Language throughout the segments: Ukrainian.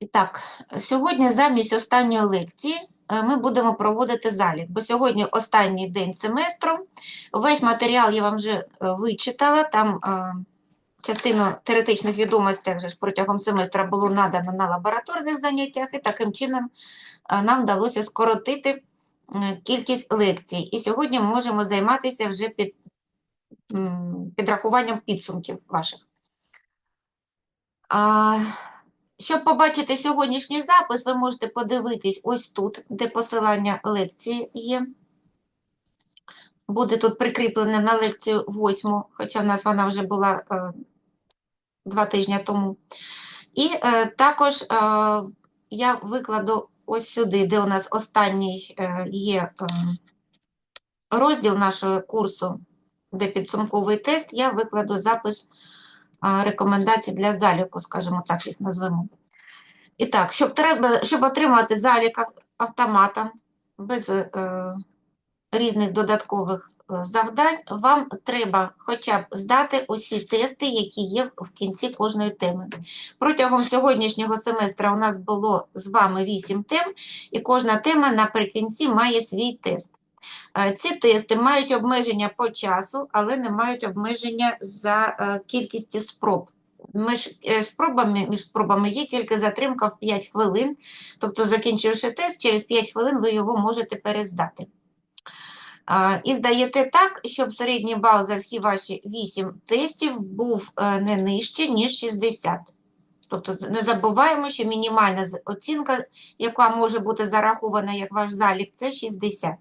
І Так, сьогодні замість останньої лекції е, ми будемо проводити залік, бо сьогодні останній день семестру. Весь матеріал я вам вже е, вичитала, там е, частину теоретичних відомостей вже ж протягом семестра було надано на лабораторних заняттях, і таким чином нам вдалося скоротити кількість лекцій. І сьогодні ми можемо займатися вже під, підрахуванням підсумків ваших. Щоб побачити сьогоднішній запис, ви можете подивитись ось тут, де посилання лекції є. Буде тут прикріплене на лекцію 8, хоча в нас вона вже була е, два тижні тому. І е, також е, я викладу ось сюди, де у нас останній е, є е, розділ нашого курсу, де підсумковий тест, я викладу запис рекомендацій для заліку, скажімо так, їх назвемо. І так, щоб, треба, щоб отримати залік ав- автоматом без е, різних додаткових е, завдань, вам треба хоча б здати усі тести, які є в кінці кожної теми. Протягом сьогоднішнього семестра у нас було з вами 8 тем, і кожна тема наприкінці має свій тест. Е, Ці тести мають обмеження по часу, але не мають обмеження за е, кількістю спроб. Між е, спробами, між спробами є тільки затримка в 5 хвилин, тобто, закінчивши тест, через 5 хвилин ви його можете перездати. І здаєте так, щоб середній бал за всі ваші 8 тестів був не нижче, ніж 60. Тобто не забуваємо, що мінімальна оцінка, яка може бути зарахована як ваш залік, це 60.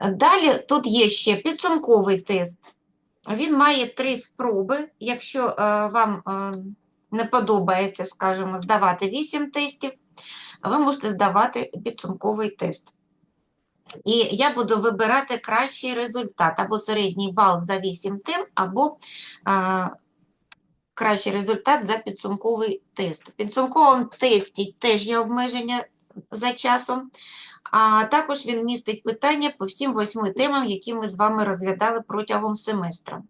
Далі тут є ще підсумковий тест. Він має три спроби. Якщо е, вам е, не подобається, скажімо, здавати 8 тестів, ви можете здавати підсумковий тест. І я буду вибирати кращий результат, або середній бал за 8 тем, або е, кращий результат за підсумковий тест. В підсумковому тесті теж є обмеження за часом, а також він містить питання по всім восьми темам, які ми з вами розглядали протягом семестра.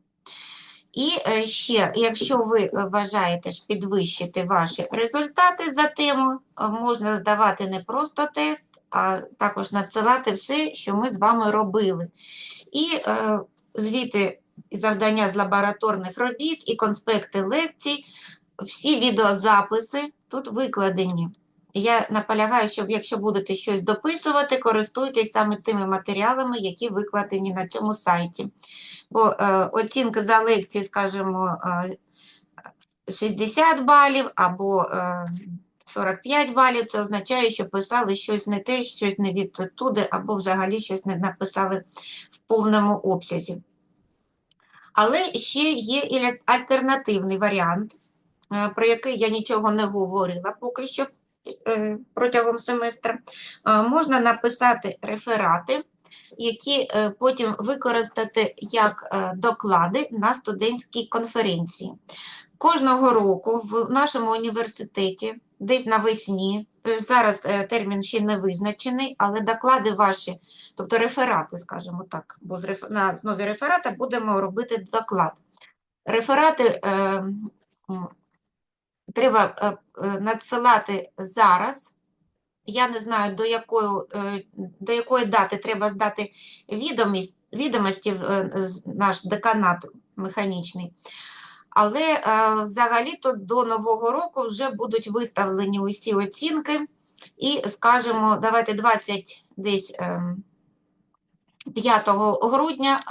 І е, ще, якщо ви е, вважаєте ж підвищити ваші результати за тему, е, можна здавати не просто тест, а також надсилати все, що ми з вами робили. І е, звіти і завдання з лабораторних робіт, і конспекти лекцій, всі відеозаписи тут викладені. Я наполягаю, щоб якщо будете щось дописувати, користуйтесь саме тими матеріалами, які викладені на цьому сайті. Бо е, оцінки за лекції, скажімо, е, 60 балів або е, 45 балів, це означає, що писали щось не те, щось не відтуди, або взагалі щось не написали в повному обсязі. Але ще є і альтернативний варіант, е, про який я нічого не говорила поки що протягом семестра. Е, Можна написати реферати, які е, потім використати як е, доклади на студентській конференції. Кожного року в нашому університеті, десь навесні, е, зараз е, термін ще не визначений, але доклади ваші, тобто реферати, скажімо так, бо на основі реферата будемо робити доклад. Реферати е, треба е, е, надсилати зараз. Я не знаю, до якої, е, до якої дати треба здати відомість, відомості наш деканат механічний. Але е, взагалі-то до Нового року вже будуть виставлені усі оцінки. І скажемо, давайте 20 десь е, 5 грудня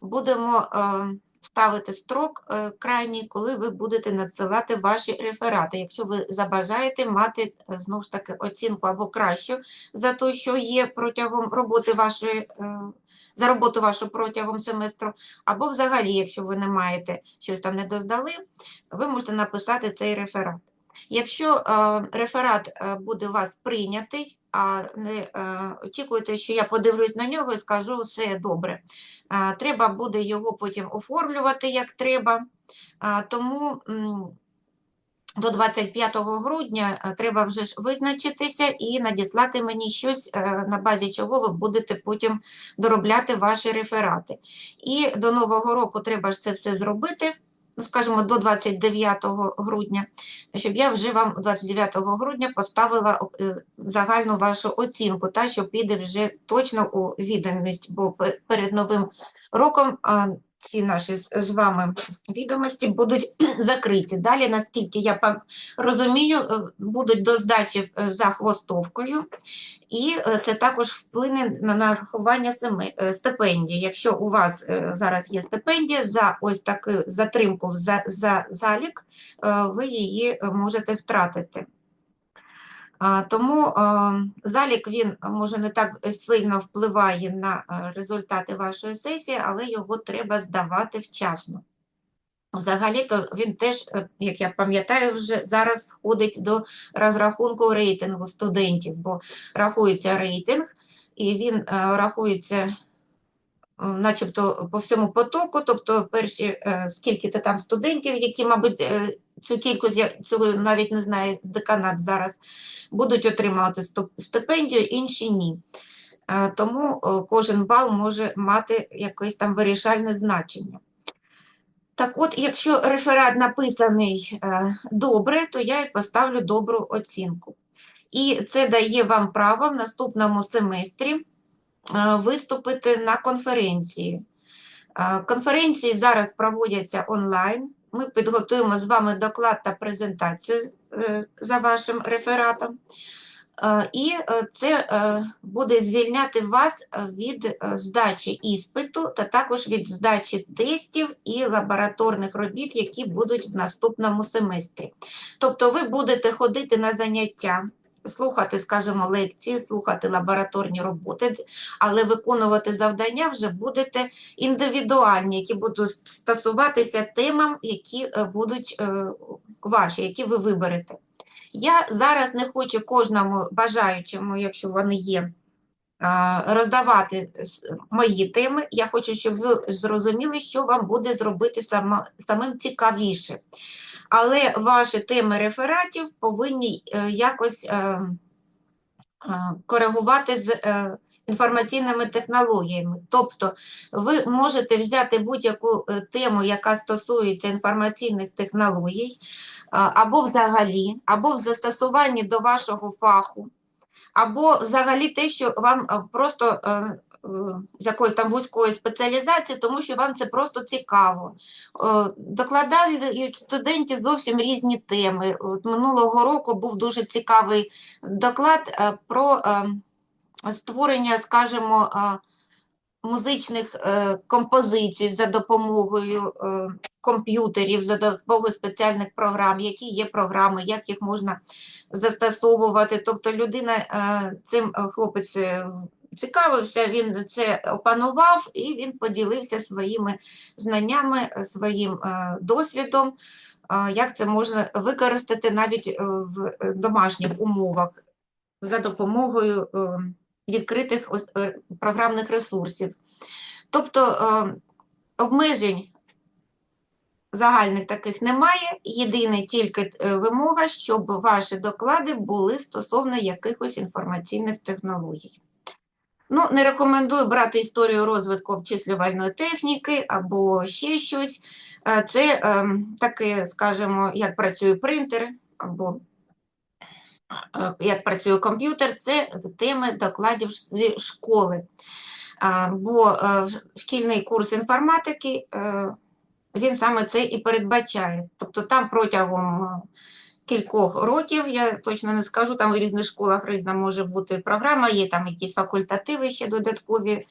будемо ставити строк е, крайній, коли ви будете надсилати ваші реферати. Якщо ви забажаєте мати е, знову ж таки оцінку або кращу за те, що є протягом роботи вашої, е, за роботу вашу протягом семестру, або взагалі, якщо ви не маєте щось там не доздали, ви можете написати цей реферат. Якщо е, реферат е, буде у вас прийнятий, а не е, очікуєте, що я подивлюсь на нього і скажу все добре. Треба буде його потім оформлювати як треба. Тому до 25 грудня треба вже ж визначитися і надіслати мені щось, на базі чого ви будете потім доробляти ваші реферати. І до Нового року треба ж це все зробити. Ну, скажімо, до 29 грудня, щоб я вже вам 29 грудня поставила е, загальну вашу оцінку, та, що піде вже точно у відомість, бо перед новим роком ці наші з- вами відомості будуть закриті. Далі, наскільки я розумію, е, будуть до здачі е, за хвостовкою, і е, це також вплине на нарахування е. Якщо у вас зараз є стипендія за ось таку затримку за, за залік, ви її можете втратити. Тому залік він може не так сильно впливає на результати вашої сесії, але його треба здавати вчасно. Взагалі-то він теж, е, як я пам'ятаю, вже зараз входить до розрахунку рейтингу студентів, бо рахується рейтинг, і він е, рахується е, начебто по всьому потоку, тобто перші е, скільки-то там студентів, які, мабуть, цю кількість, я цього навіть не знаю, деканат зараз, будуть отримувати стипендію, інші ні. Е, Тому е, кожен бал може мати якесь там вирішальне значення. Так от, якщо реферат написаний е, добре, то я й поставлю добру оцінку. І це дає вам право в наступному семестрі виступити на конференції. Конференції зараз проводяться онлайн. Ми підготуємо з вами доклад та презентацію е, за вашим рефератом. Е, І е, це буде звільняти вас від здачі іспиту та також від здачі тестів і лабораторних робіт, які будуть в наступному семестрі. Тобто ви будете ходити на заняття, слухати, скажімо, лекції, слухати лабораторні роботи, але виконувати завдання вже будете індивідуальні, які будуть стосуватися темам, які е, будуть е, ваші, які ви виберете. Я зараз не хочу кожному бажаючому, якщо вони є, роздавати мої теми. Я хочу, щоб ви зрозуміли, що вам буде зробити сама, самим цікавіше. Але ваші теми рефератів повинні е, якось е, е, коригувати з е, інформаційними технологіями. Тобто ви можете взяти будь-яку е, тему, яка стосується інформаційних технологій, або взагалі, або в застосуванні до вашого фаху, або взагалі те, що вам е, просто е, е, з якоїсь там вузької спеціалізації, тому що вам це просто цікаво. Докладають студенти зовсім різні теми. От минулого року був дуже цікавий доклад про створення, скажімо, музичних е, композицій за допомогою е, комп'ютерів, за допомогою спеціальних програм, які є програми, як їх можна застосовувати. Тобто людина, е, цим е, хлопець е, цікавився, він це опанував і він поділився своїми знаннями, своїм е, досвідом, е, як це можна використати навіть е, в домашніх умовах за допомогою е, відкритих е, програмних ресурсів. Тобто е, обмежень загальних таких немає. Єдине тільки е, вимога, щоб ваші доклади були стосовно якихось інформаційних технологій. Ну, не рекомендую брати історію розвитку обчислювальної техніки або ще щось. Це е, таке, скажімо, як працює принтер, або як працює комп'ютер, це теми докладів зі школи. Бо е, шкільний курс інформатики, е, він саме це і передбачає. Тобто там протягом е, кількох років, я точно не скажу, там в різних школах різна може бути програма, є там якісь факультативи ще додаткові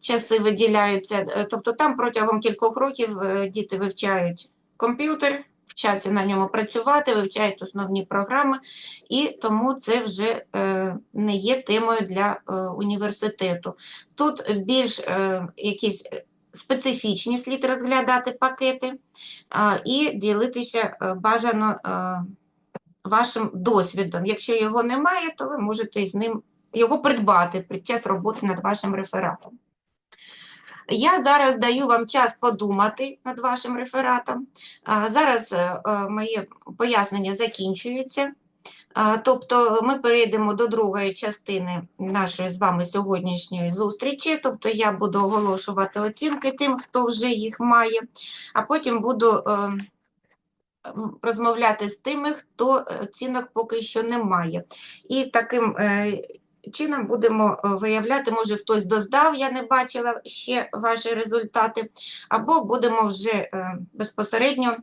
часи виділяються. Тобто там протягом кількох років діти вивчають комп'ютер, вчаться на ньому працювати, вивчають основні програми, і тому це вже е, не є темою для е, університету. Тут більш е, якісь специфічні слід розглядати пакети і ділитися бажано вашим досвідом. Якщо його немає, то ви можете з ним його придбати під час роботи над вашим рефератом. Я зараз даю вам час подумати над вашим рефератом. Зараз е, е, моє пояснення закінчується. Тобто ми перейдемо до другої частини нашої з вами сьогоднішньої зустрічі. Тобто я буду оголошувати оцінки тим, хто вже їх має, а потім буду е, розмовляти з тими, хто оцінок поки що не має. І таким чином будемо е, виявляти, може хтось доздав, я не бачила ще ваші результати, або будемо вже е, безпосередньо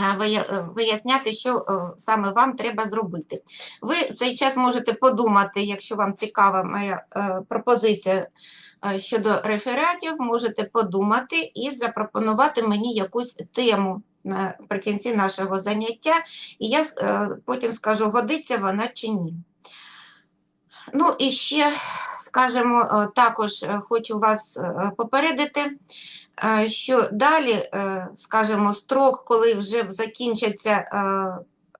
е, виясняти, що саме вам треба зробити. Ви цей час можете подумати, якщо вам цікава моя пропозиція щодо рефератів, можете подумати і запропонувати мені якусь тему наприкінці нашого заняття, і я потім скажу, годиться вона чи ні. Ну і ще, скажімо, е, також е, хочу вас е, попередити, що далі, скажімо, строк, коли вже закінчаться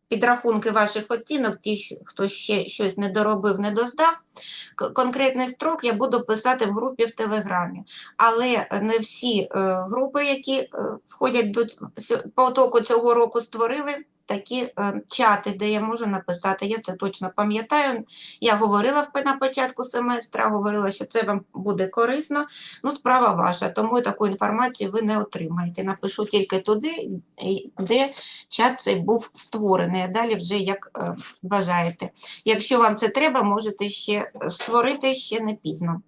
підрахунки ваших оцінок, ті, хто ще щось не доробив, не доздав, конкретний строк я буду писати в групі в Телеграмі. Але не всі групи, які входять до потоку цього року, створили такі е, чати, де я можу написати. Я це точно пам'ятаю. Я говорила на початку семестра, говорила, що це вам буде корисно. Ну, справа ваша, тому таку інформацію ви не отримаєте. Напишу тільки туди, де чат цей був створений. А далі вже як е, бажаєте. Якщо вам це треба, можете ще створити ще не пізно.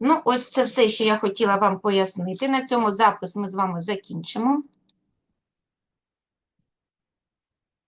Ну, ось це все, що я хотіла вам пояснити. На цьому запис ми з вами закінчимо.